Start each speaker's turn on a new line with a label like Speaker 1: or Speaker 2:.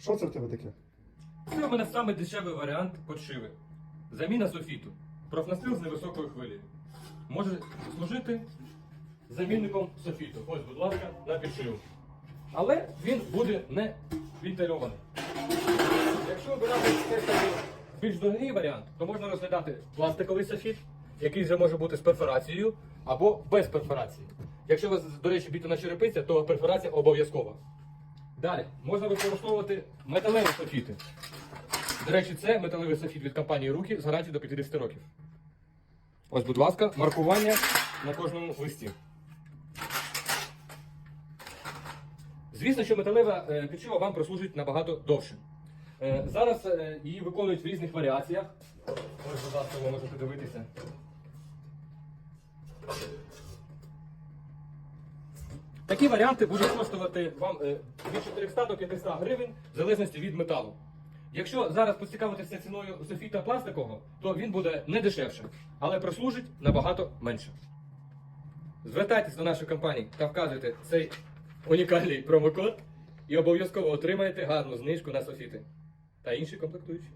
Speaker 1: Що це в тебе таке?
Speaker 2: Це у мене саме дешевий варіант подшиви. Заміна софіту. Профнастил з невисокою хвилею. Може служити замінником софіту. Ось, будь ласка, на підшиву. Але він буде не вентильований. Якщо обирати більш дорогий варіант, то можна розглядати пластиковий софіт, який вже може бути з перфорацією або без перфорації. Якщо у вас, до речі, бітона черепиця, то перфорація обов'язкова. Далі можна використовувати металеві софіти. До речі, це металевий софіт від компанії Руки з гарантією до 50 років. Ось, будь ласка, маркування на кожному листі. Звісно, що металева е, підшива вам прослужить набагато довше. Е, зараз е, її виконують в різних варіаціях. Ось, будь ласка, ви можете дивитися. Такі варіанти будуть коштувати вам е, від 400 до 500 гривень в залежності від металу. Якщо зараз поцікавитися ціною софіта пластикового, то він буде не дешевше, але прослужить набагато менше. Звертайтесь до нашої компанії та вказуйте цей унікальний промокод і обов'язково отримаєте гарну знижку на софіти та інші комплектуючі.